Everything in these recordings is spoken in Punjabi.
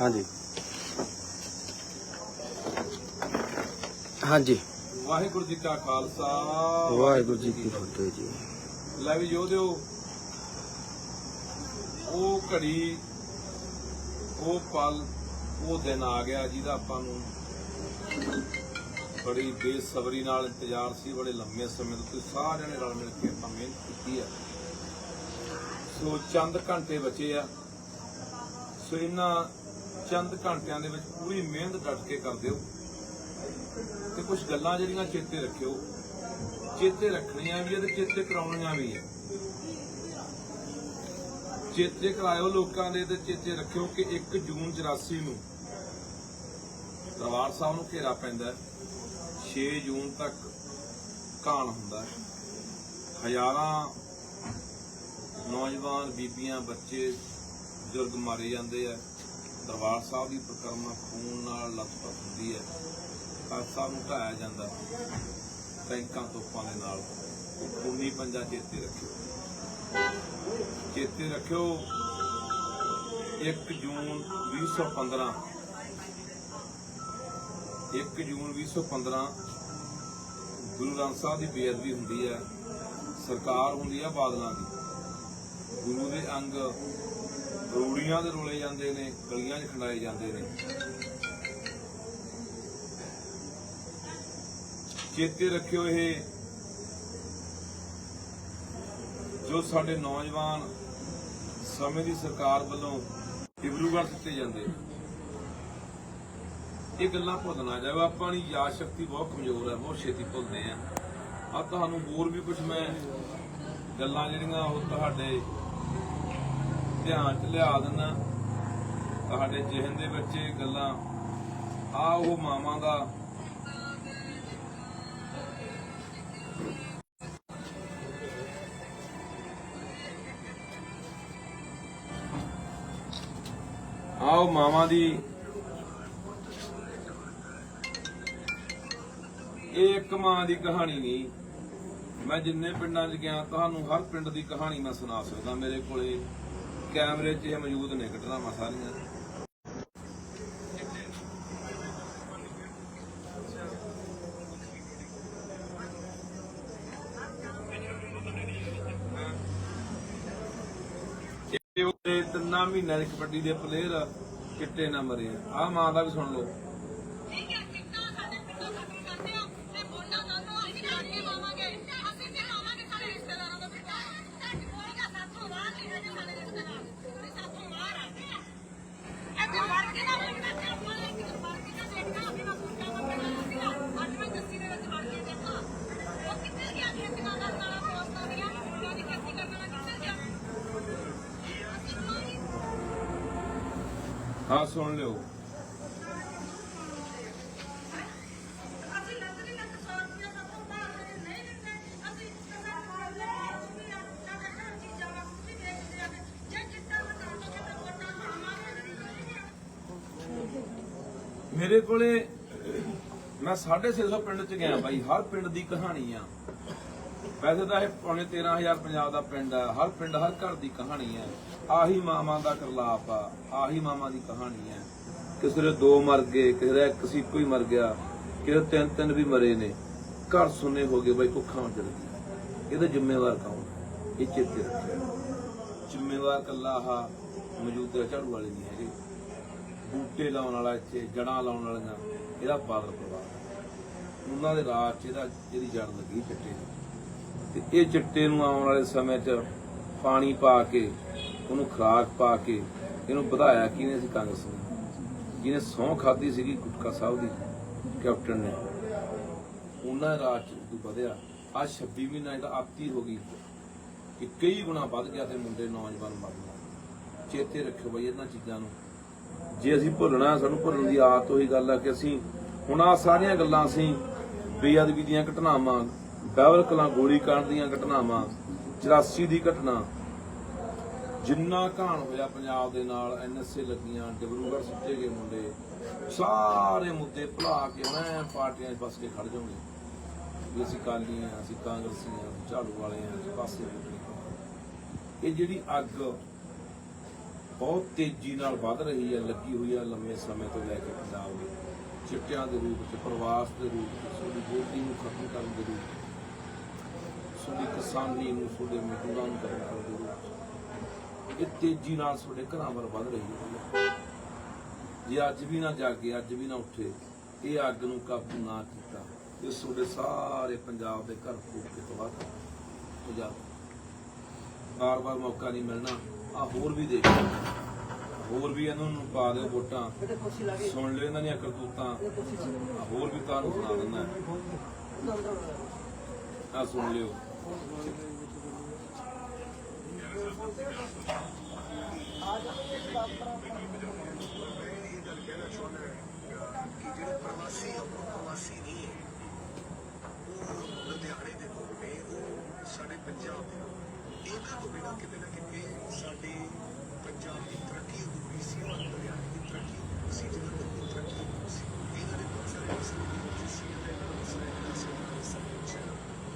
ਹਾਂਜੀ। ਹਾਂਜੀ। ਵਾਹਿਗੁਰੂ ਜੀ ਕਾ ਖਾਲਸਾ। ਵਾਹਿਗੁਰੂ ਜੀ ਕੀ ਫਤਿਹ ਜੀ। ਲੈ ਵੀ ਯੋਧਿਓ ਉਹ ਘੜੀ ਉਹ ਪਲ ਉਹ ਦਿਨ ਆ ਗਿਆ ਜਿਹਦਾ ਆਪਾਂ ਨੂੰ ਬੜੀ ਬੇਸਬਰੀ ਨਾਲ ਇੰਤਜ਼ਾਰ ਸੀ ਬੜੇ ਲੰਮੇ ਸਮੇਂ ਤੋਂ ਸਾਰਿਆਂ ਨੇ ਰਲ ਮਿਲ ਕੇ ਆਪਾਂ ਮਿਹਨਤ ਕੀਤੀ ਹੈ ਸੋ ਚੰਦ ਘੰਟੇ ਬਚੇ ਆ। ਸੋ ਇਹਨਾਂ ਚੰਦ ਘੰਟਿਆਂ ਦੇ ਵਿੱਚ ਪੂਰੀ ਮਿਹਨਤ ਡਟ ਕੇ ਕਰ ਦਿਓ ਤੇ ਕੁਝ ਗੱਲਾਂ ਜਿਹੜੀਆਂ ਚੇਤੇ ਰੱਖਿਓ। ਚੇਤੇ ਰੱਖਣੀਆਂ ਵੀ ਹੈ ਤੇ ਚੇਤੇ ਕਰਾਉਣੀਆਂ ਵੀ ਹੈ। ਚੇਤੇ ਕਰਾਇਓ ਲੋਕਾਂ ਦੇ ਤੇ ਚੇਤੇ ਰੱਖਿਓ ਕਿ 1 ਜੂਨ 84 ਨੂੰ ਦਰਬਾਰ ਸਾਹਿਬ ਨੂੰ ਘੇਰਾ ਪੈਂਦਾ ਹੈ। 6 ਜੂਨ ਤੱਕ ਕਾਣ ਹੁੰਦਾ ਹੈ। ਹਜ਼ਾਰਾਂ ਨੌਜਵਾਨ, ਬੀਬੀਆਂ, ਬੱਚੇ ਬਜ਼ੁਰਗ ਮਾਰੇ ਜਾਂਦੇ ਆ। ਦਰਬਾਰ ਸਾਹਿਬ ਦੀ ਪ੍ਰਕਰਮਾ ਖੂਨ ਨਾਲ ਲੱਥਪੱਥ ਹੁੰਦੀ ਹੈ। ਖਾਲਸਾ ਨੂੰ ਢਾਇਆ ਜਾਂਦਾ ਟੈਂਕਾਂ ਤੋਪਾਂ ਦੇ ਨਾਲ। ਖੂਨੀ ਪੰਜਾ ਚੇਤੇ ਰੱਖਿਓ। ਚੇਤੇ ਰੱਖਿਓ 1 ਜੂਨ 2015 1 ਜੂਨ 2015 ਗੁਰੂ ਗ੍ਰੰਥ ਸਾਹਿਬ ਦੀ ਬੇਅਦਬੀ ਹੁੰਦੀ ਹੈ। ਸਰਕਾਰ ਹੁੰਦੀ ਹੈ ਬਾਦਲਾਂ ਦੀ। ਗੁਰੂ ਦੇ ਅੰਗ ਰੋੜੀਆਂ ਦੇ ਰੋਲੇ ਜਾਂਦੇ ਨੇ, ਗਲੀਆਂ 'ਚ ਖੰਡਾਏ ਜਾਂਦੇ ਨੇ। ਚੇਤੇ ਰੱਖਿਓ ਇਹ, ਜੋ ਸਾਡੇ ਨੌਜਵਾਨ ਸਮੇਂ ਦੀ ਸਰਕਾਰ ਵੱਲੋਂ ਡਿਬਰੂਗੜ੍ਹ ਦਿੱਤੇ ਜਾਂਦੇ ਇਹ ਗੱਲਾਂ ਭੁੱਲ ਨਾ ਜਾਵੇ ਆਪਾਂ ਦੀ ਯਾਦ ਸ਼ਕਤੀ ਬਹੁਤ ਕਮਜ਼ੋਰ ਹੈ, ਬਹੁਤ ਛੇਤੀ ਭੁੱਲਦੇ ਆ ਆ ਤੁਹਾਨੂੰ ਹੋਰ ਵੀ ਕੁਝ ਮੈਂ ਗੱਲਾਂ ਜਿਹੜੀਆਂ ਉਹ ਤੁਹਾਡੇ ਧਿਆਨ ਚ ਲਿਆ ਦਿੰਦਾ ਤੁਹਾਡੇ ਜਿਹਨ ਦੇ ਵਿੱਚ ਇਹ ਗੱਲਾਂ, ਆ ਉਹ ਮਾਵਾਂ ਦਾ। ਆਓ ਮਾਵਾਂ ਦੀ। ਇਹ ਇੱਕ ਮਾਂ ਦੀ ਕਹਾਣੀ ਨਹੀਂ। ਮੈਂ ਜਿੰਨੇ ਪਿੰਡਾਂ 'ਚ ਗਿਆ, ਤੁਹਾਨੂੰ ਹਰ ਪਿੰਡ ਦੀ ਕਹਾਣੀ ਮੈਂ ਸੁਣਾ ਸਕਦਾ। ਮੇਰੇ ਕੋਲੇ ਕੈਮਰੇ 'ਚ ਇਹ ਮੌਜੂਦ ਨੇ, ਘਟਨਾਵਾਂ ਸਾਰੀਆਂ। ਇਹ ਉਹਦੇ ਤਿੰਨਾਂ ਮਹੀਨਿਆਂ ਦੇ ਕਬੱਡੀ ਦੇ ਪਲੇਅਰ ਚਿੱਟੇ ਨਾ ਮਰੇ। ਆ ਮਾਂ ਦਾ ਵੀ ਸੁਣ ਲਓ ਠੀਕ ਹੈ ਕਿੰਨਾ ਸਾਡੇ ਪਿੰਡੋਂ ਖਤਮ ਕਰਦੇ ਆ ਤੇ ਵੋਟਾਂ ਦੋਨੋਂ ਅਸੀਂ ਜਾਣ ਕੇ ਪਾਵਾਂਗੇ ਅਸੀਂ ਤੇ ਪਾਵਾਂਗੇ ਸਾਡੇ ਰਿਸ਼ਤੇਦਾਰਾਂ ਦਾ ਵੀ ਸਾਡੀ ਕੋਈ ਦਾ ਸਾਥੋਂ ਬਾਹਰ ਨਹੀਂ ਹੈਗੇ ਸਾਡੇ ਰਿਸ਼ਤੇਦਾਰ ਕੋਈ ਸਾਥੋਂ ਬਾਹਰ ਆ ਇੱਥੇ ਵੜ ਕੇ ਨਾ ਲੱਗਦਾ ਤੇ ਆਪਾਂ ਨੇ ਇੱਕ ਵੜ ਕੇ ਨਾ ਦੇਖਣਾ ਅਸੀਂ ਨਾ ਸੁਣਿਆ ਬੰਦਾ ਸੀਗਾ ਅੱਜ ਮੈਂ ਜੱਸੀ ਦੇ ਵਿੱਚ ਵੜ ਕੇ ਦੇਖਾ ਉਹ ਕਿੱਥੇ ਗਿਆ ਖੇਤੀਆਂ ਕਰਨ ਵਾਲਾ ਦੋਸਤਾਂ ਦੀਆਂ ਉਹਨਾਂ ਦੀ ਖੇਤੀ ਕਰਨ ਵਾਲਾ ਕਿੱਥੇ ਗਿਆ ਅਸੀਂ ਕੋਈ ਹਾਂ ਸੁਣ ਲਿਓ ਅਸੀਂ ਲੱਖ ਦੀ ਲੱਖ ਸੌ ਰੁਪਇਆ ਸਾਥੋਂ ਬਾਹਰ ਦੇ ਨਹੀਂ ਦਿੰਦੇ ਅਸੀਂ ਕਸਾ ਖਾ ਲੈ ਵੀ ਆ ਸਾਡੇ ਘਰ ਚੀਜ਼ਾਂ ਵਾ ਵੀ ਦੇਖਦੇ ਆ ਜੇ ਜਿੱਦਾਂ ਹਟਾਉਣ ਤੋਂ ਕਿਤੇ ਵੋਟਾਂ ਖਾਵਾਂਗੇ ਮੇਰੇ ਕੋਲੇ ਮੈਂ 650 ਪਿੰਡ ਚ ਗਿਆ ਭਾਈ ਹਰ ਪਿੰਡ ਦੀ ਕਹਾਣੀ ਆ। ਵੈਸੇ ਤਾਂ ਇਹ ਪੌਣੇ 13000 ਪੰਜਾਬ ਦਾ ਪਿੰਡ ਆ, ਹਰ ਪਿੰਡ, ਹਰ ਘਰ ਦੀ ਕਹਾਣੀ ਆ। ਆਹੀ ਮਾਮਾ ਦਾ ਕਰਲਾਪ ਆ, ਆਹੀ ਮਾਮਾ ਦੀ ਕਹਾਣੀ ਆ ਕਿਸੇ ਦੇ ਦੋ ਮਰ ਗਏ, ਕਿਸੇ ਦਾ ਇੱਕ ਸੀ ਕੋਈ ਮਰ ਗਿਆ, ਕਿਸੇ ਤਿੰਨ ਤਿੰਨ ਵੀ ਮਰੇ ਨੇ। ਘਰ ਸੁਨੇ ਹੋ ਗਏ, ਬਾਈ ਭੁੱਖਾਂ ਉੱਜੜ ਗਈ ਇਹਦਾ ਜ਼ਿੰਮੇਵਾਰ ਕੌਣ ਇਹ ਚੇਤੇ ਰੱਖਿਓ। ਜ਼ਿੰਮੇਵਾਰ ਕੱਲਾ ਆਹ ਮੌਜੂਦਾ ਝਾੜੂ ਵਾਲੇ ਨਹੀਂ ਹੈਗੇ। ਬੂਟੇ ਲਾਉਣ ਵਾਲਾ ਇੱਥੇ, ਜੜਾਂ ਲਾਉਣ ਵਾਲੀਆਂ, ਇਹਦਾ ਬਾਦਲ ਪਰਿਵਾਰ ਉਹਨਾਂ ਦੇ ਰਾਜ 'ਚ ਇਹਦਾ, ਇਹਦੀ ਜੜ ਲੱਗੀ ਚਿੱਟੇ ਤੇ ਇਹ ਚਿੱਟੇ ਨੂੰ ਆਉਣ ਵਾਲੇ ਸਮੇਂ 'ਚ ਪਾਣੀ ਪਾ ਕੇ ਉਹਨੂੰ ਖੁਰਾਕ ਪਾ ਕੇ ਇਹਨੂੰ ਵਧਾਇਆ ਕਿਹਨੇ ਸੀ ਕਾਂਗਰਸ ਨੇ? ਜਿਹਨੇ ਸਹੁੰ ਖਾਦੀ ਸੀਗੀ ਗੁਟਕਾ ਸਾਹਿਬ ਦੀ, ਕੈਪਟਨ ਨੇ। ਉਹਨਾਂ ਰਾਜ 'ਚ ਵਧਿਆ ਆ 26 ਮਹੀਨਾ ਇਹਦਾ ਆਤੀ ਹੋ ਗਈ। ਕਿ ਕਈ ਗੁਣਾ ਵੱਧ ਗਿਆ ਤੇ ਮੁੰਡੇ ਨੌਜਵਾਨ ਮਰ ਗਏ। ਚੇਤੇ ਰੱਖਿਓ ਬਈ ਇਹਨਾਂ ਚੀਜ਼ਾਂ ਨੂੰ। ਜੇ ਅਸੀਂ ਭੁੱਲਣਾ, ਸਾਨੂੰ ਭੁੱਲਣ ਦੀ ਆਦਤ ਉਹੀ ਗੱਲ ਆ ਕਿ ਅਸੀਂ ਹੁਣ ਆ ਸਾਰੀਆਂ ਗੱਲਾਂ ਅਸੀਂ ਬੇਅਦਬੀ ਦੀਆਂ ਘਟਨਾਵਾਂ ਬਹਿਵਲ ਕਲਾਂ ਗੋਲੀ ਕਾਂਡ ਦੀਆਂ ਘਟਨਾਵਾਂ 84 ਦੀ ਘਟਨਾ ਜਿੰਨਾ ਘਾਣ ਹੋਇਆ ਪੰਜਾਬ ਦੇ ਨਾਲ ਐਨਐਸਏ ਲੱਗੀਆਂ, ਡਿਬਰੂਗੜ੍ਹ ਸੁੱਟੇ ਗਏ ਮੁੰਡੇ। ਸਾਰੇ ਮੁੱਦੇ ਭੁਲਾ ਕੇ ਮੈਂ ਪਾਰਟੀਆਂ 'ਚ ਫਸ ਕੇ ਖੜ ਜਾਵਾਂਗੇ ਵੀ ਅਸੀਂ ਕਾਲੀ ਆ ਅਸੀਂ ਕਾਂਗਰਸੀ ਆ ਝਾੜੂ ਵਾਲੇ ਆ ਅਸੀਂ ਪਾਸੇ ਇਹ ਜਿਹੜੀ ਅੱਗ ਬਹੁਤ ਤੇਜ਼ੀ ਨਾਲ ਵੱਧ ਰਹੀ ਹੈ, ਲੱਗੀ ਹੋਈ ਹੈ ਲੰਮੇ ਸਮੇਂ ਤੋਂ ਲੈ ਕੇ ਪੰਜਾਬ ਦੇ। ਚਿੱਟਿਆਂ ਦੇ ਰੂਪ ਵਿੱਚ ਪ੍ਰਵਾਸ ਦੇ ਰੂਪ ਵਿੱਚ ਸਾਡੀ ਗੋਦੀ ਨੂੰ ਖਤਮ ਕਰਨ ਦੇ ਰੂਪ ਵਿੱਚ ਕਿਸਾਨੀ ਨੂੰ ਸਾਡੇ ਮਜ਼ਦੂਰਾਂ ਨੂੰ ਖਤਮ ਕਰਨ ਦੇ ਰੂਪ ਇਹ ਤੇਜ਼ੀ ਨਾਲ ਸਾਡੇ ਘਰਾਂ ਵੱਲ ਵੱਧ ਰਹੀ ਹੈ। ਜੇ ਅੱਜ ਵੀ ਨਾ ਜਾਗੇ ਅੱਜ ਵੀ ਨਾ ਉੱਠੇ ਇਹ ਅੱਗ ਨੂੰ ਕਾਬੂ ਨਾ ਕੀਤਾ ਇਹ ਤੁਹਾਡੇ ਸਾਰੇ ਪੰਜਾਬ ਦੇ ਘਰ ਫੂਕ ਕੇ ਤਬਾਹ ਕਰ ਪੰਜਾਬ। ਬਾਰ-ਬਾਰ ਮੌਕਾ ਨਹੀਂ ਮਿਲਣਾ। ਆ ਹੋਰ ਵੀ ਦੇਖ। ਹੋਰ ਵੀ ਇਹਨਾਂ ਨੂੰ ਪਾ ਦਿਓ ਵੋਟਾਂ। ਸੁਣ ਲਿਓ ਇਹਨਾਂ ਦੀਆਂ ਕਰਤੂਤਾਂ। ਹੋਰ ਵੀ ਤੁਹਾਨੂੰ ਸੁਣਾ ਦਿੰਦਾ। ਆ ਸੁਣ ਲਿਓ। ਆ ਕਿ ਜਿਹੜੇ ਪ੍ਰਵਾਸੀ ਆ, ਉਹ ਪ੍ਰਵਾਸੀ ਨਹੀਂ ਹੈ ਉਹ ਲੁਧਿਆਣੇ ਦੇ ਲੋਕ ਨੇ ਉਹ ਸਾਡੇ ਪੰਜਾਬ ਦੇ ਲੋਕ। ਇਹਨਾਂ ਤੋਂ ਬਿਨਾਂ ਕਿਤੇ ਨਾ ਕਿਤੇ ਸਾਡੇ ਪੰਜਾਬ ਦੀ ਤਰੱਕੀ ਹੋਈ ਸੀ ਔਰ ਲੁਧਿਆਣੇ ਦੀ ਤਰੱਕੀ ਹੋਈ ਸੀ ਜਲੰਧਰ ਦੀ ਤਰੱਕੀ ਹੋਈ ਸੀ ਇਹਨਾਂ ਦੇ ਬਹੁਤ ਸਾਰੇ ਮਸਲੇ ਨੇ ਜਿਸ ਨੇ ਇਹਨਾਂ ਨੂੰ ਸਾਰੇ ਸਾਰੇ ਸਭ ਕੁਝ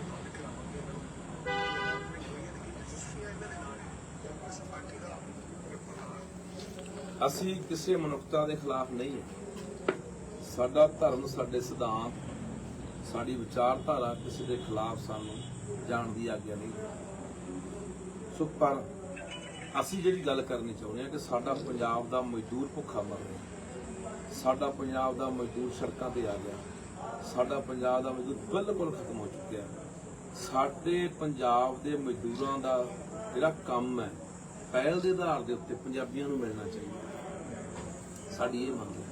ਬੰਦ ਕਰਾਵਾਂਗੇ ਇਹਨਾਂ ਨੂੰ ਗਵਰਨਮੈਂਟ ਹੋਈ ਹੈ ਕਿ ਰਜਿਸਟਰੀਆਂ ਇਹਨਾਂ ਦੇ ਨਾਲ ਹੈ ਉਸ ਪਾਰਟੀ ਦਾ ਰਿਪੋਰਟ ਅਸੀਂ ਕਿਸੇ ਮਨੁੱਖਤਾ ਦੇ ਖਿਲਾਫ ਨਹੀਂ ਹੈ। ਸਾਡਾ ਧਰਮ, ਸਾਡੇ ਸਿਧਾਂਤ, ਸਾਡੀ ਵਿਚਾਰਧਾਰਾ ਕਿਸੇ ਦੇ ਖਿਲਾਫ ਸਾਨੂੰ ਜਾਣ ਦੀ ਆਗਿਆ ਨਹੀਂ ਸੋ ਪਰ ਅਸੀਂ ਜਿਹੜੀ ਗੱਲ ਕਰਨੀ ਚਾਹੁੰਦੇ ਹਾਂ ਕਿ ਸਾਡਾ ਪੰਜਾਬ ਦਾ ਮਜ਼ਦੂਰ ਭੁੱਖਾ ਮਰ ਰਿਹਾ ਸਾਡਾ ਪੰਜਾਬ ਦਾ ਮਜ਼ਦੂਰ ਸੜਕਾਂ ਤੇ ਆ ਗਿਆ ਸਾਡਾ ਪੰਜਾਬ ਦਾ ਮਜ਼ਦੂਰ ਬਿਲਕੁਲ ਖਤਮ ਹੋ ਚੁੱਕਿਆ ਸਾਡੇ ਪੰਜਾਬ ਦੇ ਮਜ਼ਦੂਰਾਂ ਦਾ ਜਿਹੜਾ ਕੰਮ ਹੈ, ਪਹਿਲ ਦੇ ਆਧਾਰ ਦੇ ਉੱਤੇ ਪੰਜਾਬੀਆਂ ਨੂੰ ਮਿਲਣਾ ਚਾਹੀਦਾ ਸਾਡੀ ਇਹ ਮੰਗ ਹੈ।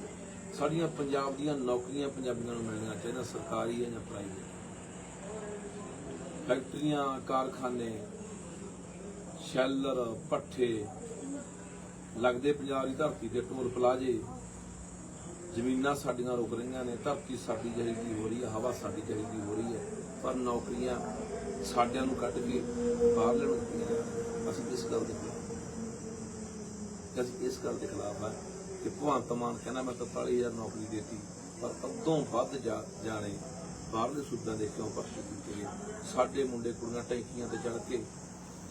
ਸਾਡੀਆਂ ਪੰਜਾਬ ਦੀਆਂ ਨੌਕਰੀਆਂ ਪੰਜਾਬੀਆਂ ਨੂੰ ਮਿਲਣੀਆਂ ਚਾਹੀਦੀਆਂ, ਸਰਕਾਰੀ ਹੈ ਜਾਂ ਪ੍ਰਾਈਵੇਟ ਫੈਕਟਰੀਆਂ, ਕਾਰਖਾਨੇ, ਸ਼ੈਲਰ, ਪੱਠੇ, ਲੱਗਦੇ ਪੰਜਾਬ ਦੀ ਧਰਤੀ ਦੇ ਟੋਲ ਪਲਾਜੇ, ਜ਼ਮੀਨਾਂ ਸਾਡੀਆਂ ਰੁਕ ਰਹੀਆਂ ਨੇ, ਧਰਤੀ ਸਾਡੀ ਜਹੀਦੀ ਹੋ ਰਹੀ ਹੈ, ਹਵਾ ਸਾਡੀ ਜਹੀਦੀ ਹੋ ਰਹੀ ਹੈ, ਪਰ ਨੌਕਰੀਆਂ ਸਾਡਿਆਂ ਨੂੰ ਕੱਢ ਕੇ ਬਾਹਰ ਲੈਣ ਅਸੀਂ ਇਸ ਗੱਲ ਦੇ ਖਿਲਾਫ ਅਸੀਂ ਇਸ ਗੱਲ ਦੇ ਖਿਲਾਫ ਹਾਂ। ਕਿ ਭਗਵੰਤ ਮਾਨ ਕਹਿੰਦਾ, ਮੈਂ 43000 ਨੌਕਰੀ ਦੇਤੀ, ਪਰ ਅੱਧੋਂ ਵੱਧ ਜਾਣੇ ਬਾਹਰਲੇ ਸੂਬਿਆਂ ਦੇ ਕਿਉਂ ਭਰਤੀ ਕੀਤੇ ਗਏ ਸਾਡੇ ਮੁੰਡੇ ਕੁੜੀਆਂ ਟੈਂਕੀਆਂ ਤੇ ਚੜ ਕੇ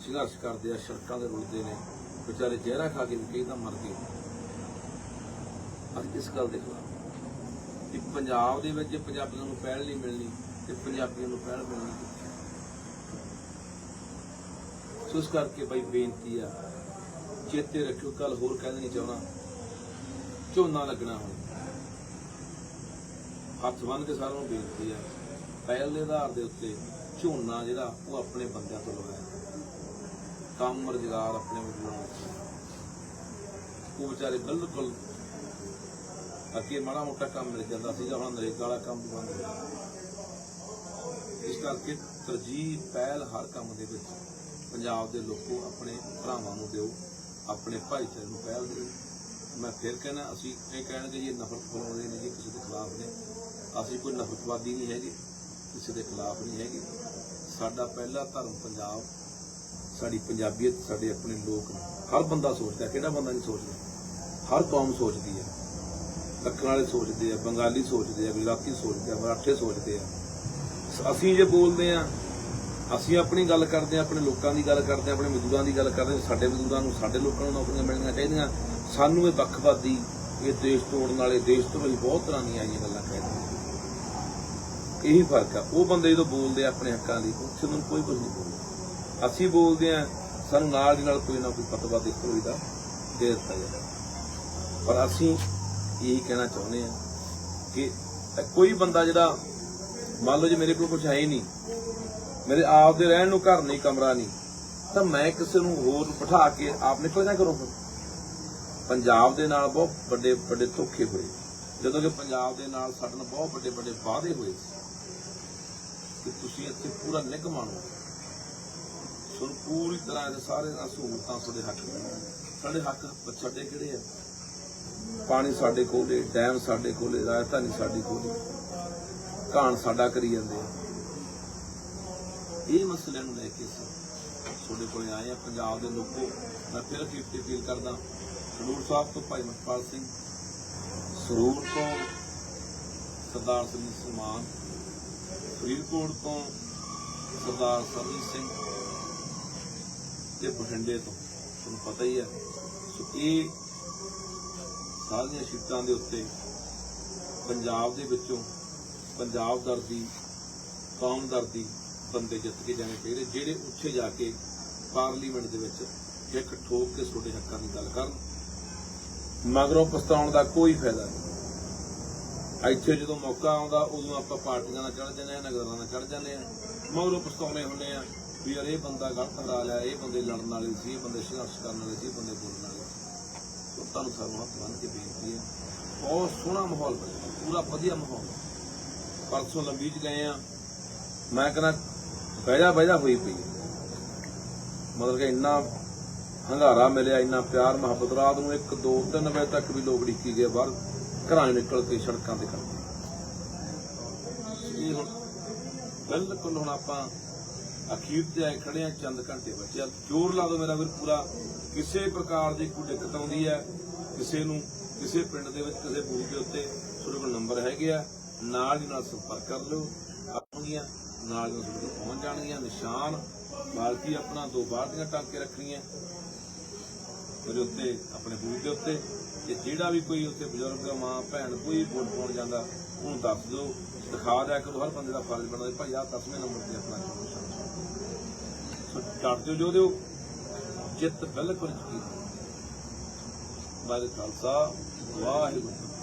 ਸੰਘਰਸ਼ ਕਰਦੇ ਆ, ਸੜਕਾਂ ਦੇ ਰੁਲਦੇ ਨੇ, ਵਿਚਾਰੇ ਜ਼ਹਿਰਾ ਖਾ ਕੇ ਵੀ ਕਈ ਤਾਂ ਮਰ ਗਏ ਅਸੀਂ ਇਸ ਗੱਲ ਦੇ ਖਿਲਾਫ ਕਿ ਪੰਜਾਬ ਦੇ ਵਿੱਚ ਜੇ ਪੰਜਾਬੀਆਂ ਨੂੰ ਪਹਿਲ ਨਹੀਂ ਮਿਲਣੀ, ਤੇ ਪੰਜਾਬੀਆਂ ਨੂੰ ਪਹਿਲ ਮਿਲਣੀ ਸੋ ਇਸ ਕਰਕੇ ਬਈ ਬੇਨਤੀ ਆ, ਚੇਤੇ ਰੱਖਿਓ ਕੱਲ ਹੋਰ ਕਹਿ ਨਹੀਂ ਚਾਹਣਾ ਝੋਨਾ ਲੱਗਣਾ ਹੁਣ। ਹੱਥ ਬੰਨ ਕੇ ਸਾਰਿਆਂ ਨੂੰ ਬੇਨਤੀ ਆ, ਪਹਿਲ ਦੇ ਆਧਾਰ ਦੇ ਉੱਤੇ ਝੋਨਾ ਜਿਹੜਾ, ਉਹ ਆਪਣੇ ਬੰਦਿਆਂ ਤੋਂ ਲਵਾਇਆ ਕੰਮ ਰੁਜ਼ਗਾਰ ਆਪਣੇ ਮਜ਼ਦੂਰਾਂ ਉਹ ਵਿਚਾਰੇ ਬਿਲਕੁਲ ਅੱਗੇ ਮਾੜਾ ਮੋਟਾ ਕੰਮ ਮਿਲ ਜਾਂਦਾ ਸੀਗਾ, ਹੁਣ ਨਰੇਗਾ ਵਾਲਾ ਕੰਮ ਵੀ ਬੰਦ ਹੋ ਗਿਆ। ਇਸ ਕਰਕੇ ਤਰਜੀਹ, ਪਹਿਲ ਹਰ ਕੰਮ ਦੇ ਵਿੱਚ ਪੰਜਾਬ ਦੇ ਲੋਕੋ ਆਪਣੇ ਭਰਾਵਾਂ ਨੂੰ ਦਿਓ, ਆਪਣੇ ਭਾਈਚਾਰੇ ਨੂੰ ਪਹਿਲ ਦਿਓ। ਮੈਂ ਫਿਰ ਕਹਿਣਾ, ਅਸੀਂ ਇਹ ਕਹਿਣਗੇ ਜੀ, ਇਹ ਨਫ਼ਰਤ ਫੈਲਾਉਂਦੇ ਨੇ ਜੀ ਕਿਸੇ ਦੇ ਖਿਲਾਫ ਨੇ। ਅਸੀਂ ਕੋਈ ਨਫ਼ਰਤਵਾਦੀ ਨਹੀਂ ਹੈਗੇ, ਕਿਸੇ ਦੇ ਖਿਲਾਫ ਨਹੀਂ ਹੈਗੇ। ਸਾਡਾ ਪਹਿਲਾ ਧਰਮ ਪੰਜਾਬ, ਸਾਡੀ ਪੰਜਾਬੀਅਤ, ਸਾਡੇ ਆਪਣੇ ਲੋਕ ਹਰ ਬੰਦਾ ਸੋਚਦਾ, ਕਿਹੜਾ ਬੰਦਾ ਨਹੀਂ ਸੋਚਦਾ? ਹਰ ਕੌਮ ਸੋਚਦੀ ਹੈ। ਦੱਖਣ ਵਾਲੇ ਸੋਚਦੇ ਆ, ਬੰਗਾਲੀ ਸੋਚਦੇ ਆ, ਗੁਜਰਾਤੀ ਸੋਚਦੇ ਆ, ਮਰਾਠੇ ਸੋਚਦੇ ਆ। ਅਸੀਂ ਜੇ ਬੋਲਦੇ ਆ, ਅਸੀਂ ਆਪਣੀ ਗੱਲ ਕਰਦੇ ਆ, ਆਪਣੇ ਲੋਕਾਂ ਦੀ ਗੱਲ ਕਰਦੇ ਆ, ਆਪਣੇ ਮਜ਼ਦੂਰਾਂ ਦੀ ਗੱਲ ਕਰਦੇ ਆ, ਸਾਡੇ ਮਜ਼ਦੂਰਾਂ ਨੂੰ, ਸਾਡੇ ਲੋਕਾਂ ਨੂੰ ਨੌਕਰੀਆਂ ਮਿਲਣੀਆਂ ਚਾਹੀਦੀਆਂ। ਸਾਨੂੰ ਇਹ ਵੱਖਵਾਦੀ, ਇਹ ਦੇਸ਼ ਤੋੜਨ ਵਾਲੇ ਦੇਸ਼ ਤੋਂ ਵੀ ਬਹੁਤ ਤਰ੍ਹਾਂ ਦੀਆਂ ਆਈਆਂ ਗੱਲਾਂ ਕਹਿੰਦੇ ਇਹੀ ਫ਼ਰਕ ਆ। ਉਹ ਬੰਦੇ ਜਦੋਂ ਬੋਲਦੇ ਆ ਆਪਣੇ ਹੱਕਾਂ ਲਈ, ਉੱਥੇ ਨੂੰ ਕੋਈ ਕੁਝ ਨਹੀਂ ਬੋਲਦਾ। ਅਸੀਂ ਬੋਲਦੇ ਆ, ਸਾਨੂੰ ਨਾਲ ਦੀ ਨਾਲ ਕੋਈ ਨਾ ਕੋਈ ਫਤਵਾ ਦੇ ਕੋਈ ਦੇ ਦਿੱਤਾ ਜਾਂਦਾ। ਪਰ ਅਸੀਂ ਇਹੀ ਕਹਿਣਾ ਚਾਹੁੰਦੇ ਆ ਕਿ ਕੋਈ ਬੰਦਾ ਜਿਹੜਾ, ਮੰਨ ਲਓ ਜੇ ਮੇਰੇ ਕੋਲ ਕੁਝ ਹੈ ਹੀ ਨਹੀਂ, ਮੇਰੇ ਆਪ ਦੇ ਰਹਿਣ ਨੂੰ ਘਰ ਨਹੀਂ, ਕਮਰਾ ਨਹੀਂ, ਤਾਂ ਮੈਂ ਕਿਸੇ ਨੂੰ ਹੋਰ ਬਿਠਾ ਕੇ ਆਪ ਨਿਕਲ ਜਾ ਕਰੋ ਫਿਰ ਪੰਜਾਬ ਦੇ ਨਾਲ ਬਹੁਤ ਵੱਡੇ ਵੱਡੇ ਧੋਖੇ ਹੋਏ। ਜਦੋਂ ਕਿ ਪੰਜਾਬ ਦੇ ਨਾਲ ਸਾਡੇ ਨਾਲ ਬਹੁਤ ਵੱਡੇ ਵੱਡੇ ਵਾਅਦੇ ਹੋਏ ਸੀ ਕਿ ਤੁਸੀਂ ਇੱਥੇ ਪੂਰਾ ਨਿੱਘ ਮਾਣੋ ਸੁਣ ਪੂਰੀ ਤਰ੍ਹਾਂ ਦੇ ਸਾਰੇ ਨਾਲ ਸਹੂਲਤਾਂ ਤੁਹਾਡੇ ਹੱਕ ਸਾਡੇ ਹੱਕ ਛੱਡੇ ਕਿਹੜੇ ਆ? ਪਾਣੀ ਸਾਡੇ ਕੋਲੇ, ਡੈਮ ਸਾਡੇ ਕੋਲੇ, ਰਾਜਧਾਨੀ ਸਾਡੀ ਕੋਲੇ। ਘਾਣ ਸਾਡਾ ਕਰੀ ਜਾਂਦੇ ਆ। ਇਹ ਮਸਲੇ ਨੂੰ ਲੈ ਕੇ ਅਸੀਂ ਤੁਹਾਡੇ ਕੋਲੇ ਆਏ ਆ। ਪੰਜਾਬ ਦੇ ਲੋਕੋ, ਮੈਂ ਫਿਰ ਅਪੀਲ ਕਰਦਾ। ਖਡੂਰ ਸਾਹਿਬ ਤੋਂ ਭਾਈ ਮਤਪਾਲ ਸਿੰਘ, ਸਰੂਰ ਤੋਂ ਸਰਦਾਰ ਸਿੰਘ ਸਲਮਾਨ ਫਰੀਦਕੋਟ ਤੋਂ ਸਰਦਾਰ ਸਰਜੀਤ ਸਿੰਘ ਤੇ ਬਠਿੰਡੇ ਤੋਂ, ਤੁਹਾਨੂੰ ਪਤਾ ਹੀ ਹੈ। ਸੋ ਇਹ ਸਾਰੀਆਂ ਸੀਟਾਂ ਦੇ ਉੱਤੇ ਪੰਜਾਬ ਦੇ ਵਿੱਚੋਂ ਪੰਜਾਬ ਦਰਦੀ, ਕੌਮ ਦਰਦੀ ਬੰਦੇ ਜਿੱਤ ਕੇ ਜਾਣੇ ਚਾਹੀਦੇ ਜਿਹੜੇ ਉੱਥੇ ਜਾ ਕੇ ਪਾਰਲੀਮੈਂਟ ਦੇ ਵਿੱਚ ਇੱਕ ਠੋਕ ਕੇ ਤੁਹਾਡੇ ਹੱਕਾਂ ਦੀ ਗੱਲ ਕਰਨ। ਮਗਰੋਂ ਪਛਤਾਉਣ ਦਾ ਕੋਈ ਫਾਇਦਾ ਨਹੀਂ। ਇੱਥੇ ਜਦੋਂ ਮੌਕਾ ਆਉਂਦਾ, ਉਦੋਂ ਆਪਾਂ ਪਾਰਟੀਆਂ ਨਾਲ ਚੜ ਜਾਂਦੇ ਆ ਨਗਰਾਂ ਨਾਲ ਚੜ ਜਾਂਦੇ ਆ ਮਗਰੋਂ ਪਛਤਾਉਣੇ ਹੁੰਦੇ ਆ ਵੀ ਯਾਰ ਇਹ ਬੰਦਾ ਗਲਤ ਹਰਾ ਲਿਆ, ਇਹ ਬੰਦੇ ਲੜਨ ਵਾਲੇ ਸੀ, ਇਹ ਬੰਦੇ ਸੰਘਰਸ਼ ਕਰਨ ਵਾਲੇ ਸੀ, ਇਹ ਬੰਦੇ ਬੋਲਣ ਵਾਲੇ ਸੀ। ਸੋ ਤੁਹਾਨੂੰ ਸਾਰਿਆਂ ਨੂੰ ਹੱਥ ਬੰਨ੍ਹ ਕੇ ਬੇਨਤੀ ਹੈ। ਬਹੁਤ ਸੋਹਣਾ ਮਾਹੌਲ ਬਣਿਆ, ਪੂਰਾ ਵਧੀਆ ਮਾਹੌਲ। ਪਰਸੋਂ ਲੰਬੀ ਚ ਗਏ ਆ ਮੈਂ ਕਹਿੰਦਾ ਬਹਿਜਾ ਬਹਿਜਾ ਹੋਈ ਪਈ ਹੈ। ਮਤਲਬ ਕਿ ਇੰਨਾ ਹੰਗਾਰਾ ਮਿਲਿਆ, ਇੰਨਾ ਪਿਆਰ, ਮੁਹੱਬਤ, ਰਾਤ ਨੂੰ 1 2 3 ਵਜੇ ਤੱਕ ਵੀ ਲੋਕ ਡਿੱਕੀ ਗਏ, ਬਾਹਰ ਘਰਾਂ ਨਿਕਲ ਕੇ ਸੜਕਾਂ ਤੇ ਖੜ੍ਹੇ। ਇਹ ਹੁਣ ਬਿਲਕੁਲ ਹੁਣ ਆਪਾਂ ਅਖੀਰ ਤੇ ਆਏ ਖੜੇ ਆ ਚੰਦ ਘੰਟੇ ਬਚੇ ਜ਼ੋਰ ਲਾ ਦਿਓ ਮੇਰਾ ਵੀਰ, ਪੂਰਾ ਕਿਸੇ ਪ੍ਰਕਾਰ ਦੀ ਕੋਈ ਦਿੱਕਤ ਆਉਂਦੀ ਹੈ, ਕਿਸੇ ਨੂੰ, ਕਿਸੇ ਪਿੰਡ ਦੇ ਵਿੱਚ, ਕਿਸੇ ਬੂਥ ਦੇ ਉੱਤੇ ਤੁਹਾਡੇ ਕੋਲ ਨੰਬਰ ਹੈਗੇ ਆ, ਨਾਲ ਹੀ ਨਾਲ ਸੰਪਰਕ ਕਰ ਲਓ। ਆਪਣੀਆਂ ਨਾਲ ਦੀ ਤੁਹਾਡੇ ਕੋਲ ਪਹੁੰਚ ਜਾਣਗੀਆਂ, ਨਿਸ਼ਾਨ ਬਾਲਕੀ ਆਪਣਾ ਦੋ ਬਾਹਰ ਦੀਆਂ ਟਾਂਕੇ ਰੱਖਣੀਆਂ। ਉਹਦੇ ਉੱਤੇ, ਆਪਣੇ ਬੂਥ ਦੇ ਉੱਤੇ, ਤੇ ਜਿਹੜਾ ਵੀ ਕੋਈ ਉੱਥੇ ਬਜ਼ੁਰਗ, ਮਾਂ, ਭੈਣ, ਕੋਈ ਵੋਟ ਪਾਉਣ ਜਾਂਦਾ, ਉਹਨੂੰ ਦੱਸ ਦਿਓ, ਦਿਖਾ ਦਿਆ ਕਰੋ, ਹਰ ਬੰਦੇ ਦਾ ਫਰਜ਼ ਬਣਦਾ ਭਾਈ ਆਹ 10ਵੇਂ ਨੰਬਰ ਤੇ ਆਪਣਾ ਚੋਣ ਨਿਸ਼ਾਨ ਸੋ ਡਰ ਦਿਓ, ਜੋ ਦਿਓ, ਜਿੱਤ ਬਿਲਕੁਲ ਯਕੀਨ ਬਾਦ ਖਾਲਸਾ, ਵਾਹਿਗੁਰੂ ਜੀ